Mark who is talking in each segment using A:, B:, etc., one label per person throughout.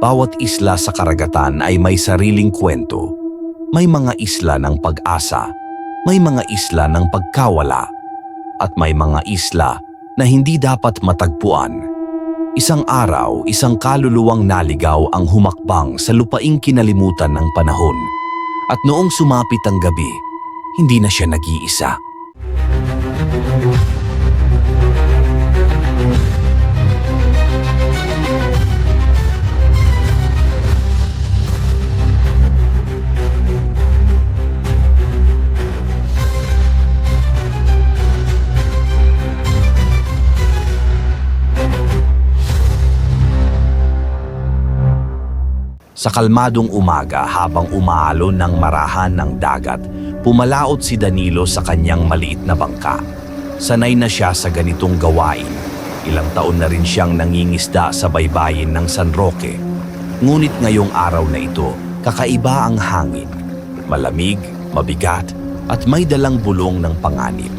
A: Bawat isla sa karagatan ay may sariling kwento. May mga isla ng pag-asa, may mga isla ng pagkawala, at may mga isla na hindi dapat matagpuan. Isang araw, isang kaluluwang naligaw ang humakbang sa lupaing kinalimutan ng panahon. At noong sumapit ang gabi, hindi na siya nag-iisa. Sa kalmadong umaga habang umaalon ng marahan ng dagat, pumalaot si Danilo sa kanyang maliit na bangka. Sanay na siya sa ganitong gawain. Ilang taon na rin siyang nangingisda sa baybayin ng San Roque. Ngunit ngayong araw na ito, kakaiba ang hangin. Malamig, mabigat, at may dalang bulong ng panganib.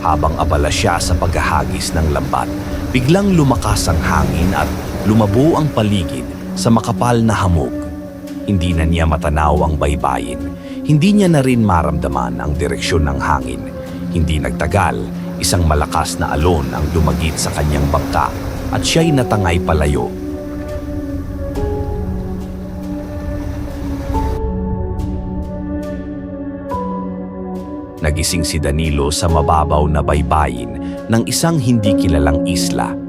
A: Habang abala siya sa paghahagis ng lambat, biglang lumakas ang hangin at lumabo ang paligid sa makapal na hamog. Hindi na niya matanaw ang baybayin. Hindi niya na rin maramdaman ang direksyon ng hangin. Hindi nagtagal, isang malakas na alon ang dumagit sa kanyang bangka at siya'y natangay palayo. Nagising si Danilo sa mababaw na baybayin ng isang hindi kilalang isla.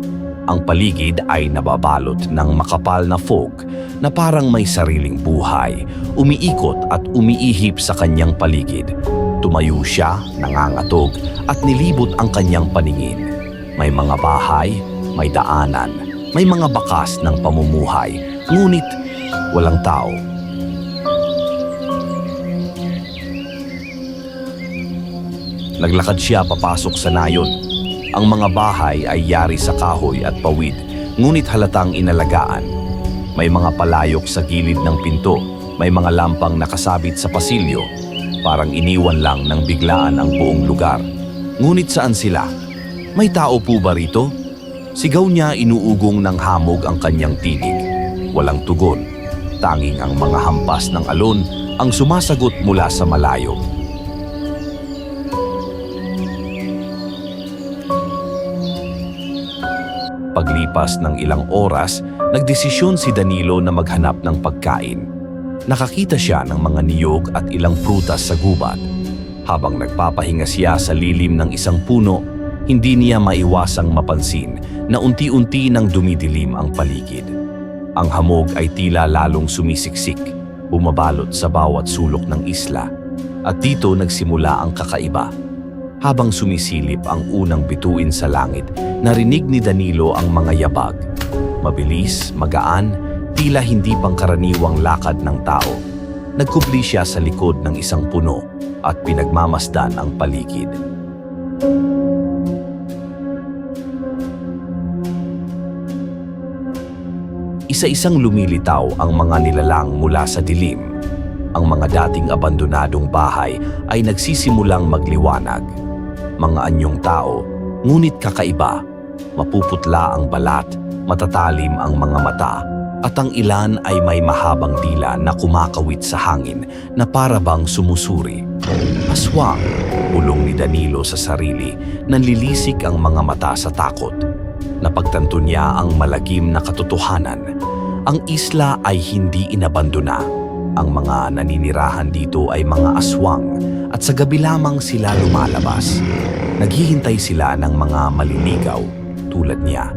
A: Ang paligid ay nababalot ng makapal na fog na parang may sariling buhay, umiikot at umiihip sa kanyang paligid. Tumayo siya, nangangatog at nilibot ang kanyang paningin. May mga bahay, may daanan, may mga bakas ng pamumuhay, ngunit walang tao. Naglakad siya papasok sa nayon. Ang mga bahay ay yari sa kahoy at pawid, ngunit halatang inalagaan. May mga palayok sa gilid ng pinto, may mga lampang nakasabit sa pasilyo, parang iniwan lang ng biglaan ang buong lugar. Ngunit saan sila? May tao po ba rito? Sigaw niya inuugong ng hamog ang kanyang tinig. Walang tugon. Tanging ang mga hampas ng alon ang sumasagot mula sa malayo. Paglipas ng ilang oras, nagdesisyon si Danilo na maghanap ng pagkain. Nakakita siya ng mga niyog at ilang prutas sa gubat. Habang nagpapahinga siya sa lilim ng isang puno, hindi niya maiwasang mapansin na unti-unti nang dumidilim ang paligid. Ang hamog ay tila lalong sumisiksik, bumabalot sa bawat sulok ng isla. At dito nagsimula ang kakaiba. Habang sumisilip ang unang bituin sa langit, narinig ni Danilo ang mga yabag. Mabilis, magaan, tila hindi pangkaraniwang lakad ng tao. Nagkubli siya sa likod ng isang puno at pinagmamasdan ang paligid. Isa-isang lumilitaw ang mga nilalang mula sa dilim. Ang mga dating abandonadong bahay ay nagsisimulang magliwanag mga anyong tao, ngunit kakaiba. Mapuputla ang balat, matatalim ang mga mata, at ang ilan ay may mahabang dila na kumakawit sa hangin na para bang sumusuri. Aswang, bulong ni Danilo sa sarili, nanlilisik ang mga mata sa takot. Napagtanto niya ang malagim na katotohanan. Ang isla ay hindi inabandona. Ang mga naninirahan dito ay mga aswang at sa gabi lamang sila lumalabas. Naghihintay sila ng mga maliligaw tulad niya.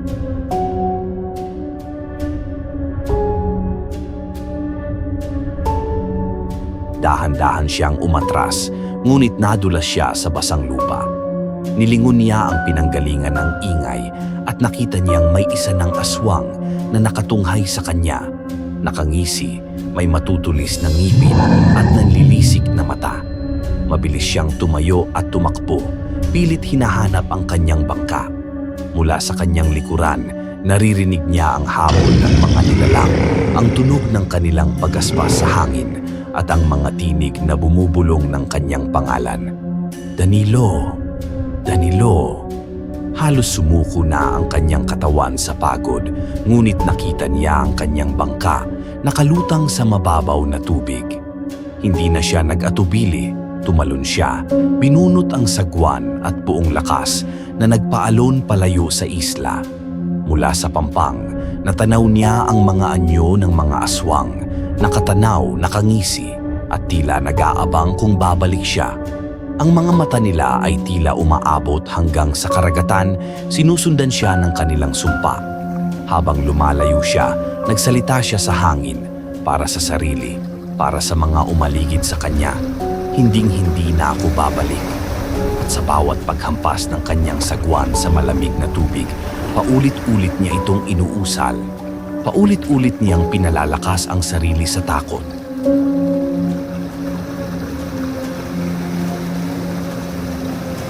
A: Dahan-dahan siyang umatras, ngunit nadulas siya sa basang lupa. Nilingon niya ang pinanggalingan ng ingay at nakita niyang may isa ng aswang na nakatunghay sa kanya. Nakangisi, may matutulis na ngipin at nanlilisik na mata. Mabilis siyang tumayo at tumakbo, pilit hinahanap ang kanyang bangka. Mula sa kanyang likuran, naririnig niya ang habol ng mga nilalang, ang tunog ng kanilang pagaspas sa hangin at ang mga tinig na bumubulong ng kanyang pangalan. Danilo, Danilo, Halos sumuko na ang kanyang katawan sa pagod, ngunit nakita niya ang kanyang bangka nakalutang sa mababaw na tubig. Hindi na siya nag-atubili, tumalon siya, binunot ang sagwan at buong lakas na nagpaalon palayo sa isla. Mula sa pampang, natanaw niya ang mga anyo ng mga aswang, nakatanaw, nakangisi, at tila nag-aabang kung babalik siya. Ang mga mata nila ay tila umaabot hanggang sa karagatan, sinusundan siya ng kanilang sumpa. Habang lumalayo siya, nagsalita siya sa hangin para sa sarili, para sa mga umaligid sa kanya. Hinding-hindi na ako babalik. At sa bawat paghampas ng kanyang sagwan sa malamig na tubig, paulit-ulit niya itong inuusal. Paulit-ulit niyang pinalalakas ang sarili sa takot.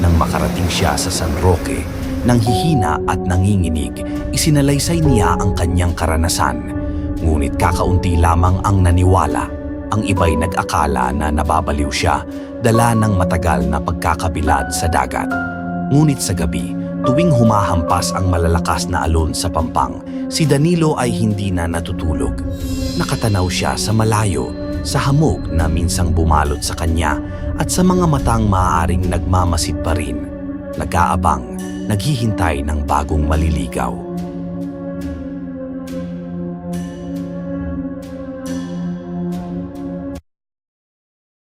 A: Nang makarating siya sa San Roque, nang hihina at nanginginig, isinalaysay niya ang kanyang karanasan. Ngunit kakaunti lamang ang naniwala. Ang iba'y nag-akala na nababaliw siya, dala ng matagal na pagkakabilad sa dagat. Ngunit sa gabi, tuwing humahampas ang malalakas na alon sa pampang, si Danilo ay hindi na natutulog. Nakatanaw siya sa malayo, sa hamog na minsang bumalot sa kanya at sa mga matang maaaring nagmamasid pa rin. Nag-aabang, naghihintay ng bagong maliligaw.